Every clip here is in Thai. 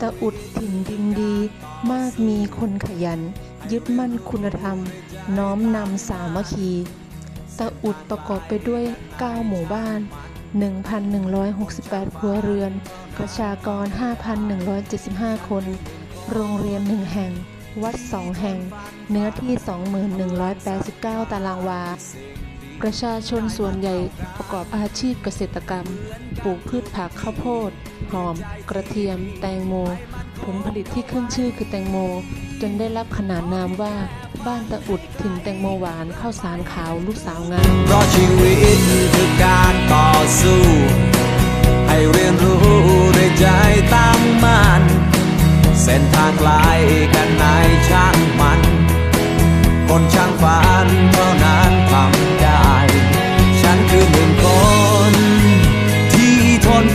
ตะอุดถิ่นดินดี มากมีคนขยัน ยึดมั่นคุณธรรม น้อมนำสามัคคีตะอุดประกอบไปด้วย 9 หมู่บ้าน 1,168 ครัวเรือน ประชากร 5,175 คน โรงเรียน 1 แห่ง วัด 2 แห่ง เนื้อที่ 2189 ตารางวา ประชาชนส่วนใหญ่ประกอบอาชีพเกษตรกรรม ปลูกพืชผักข้าวโพด หอม กระเทียม แตงโม ผลผลิตที่ขึ้นชื่อคือแตงโม จนได้รับขนานนามว่า บ้านตะอุดถิ่นแตงโมหวานข้าวสารขาวลูกสาวงามเพราะชีวิตคือการต่อสู้ ให้เรียนรู้ด้วยใจตั้งมั่นเส้นทางไกลกันไหนช่างมัน คนช่างฝันเท่านั้นทำ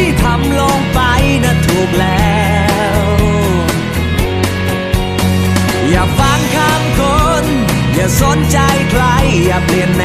ี่ อย่าฟังคำคน อย่าสนใจใคร อย่าเปลี่ยนแน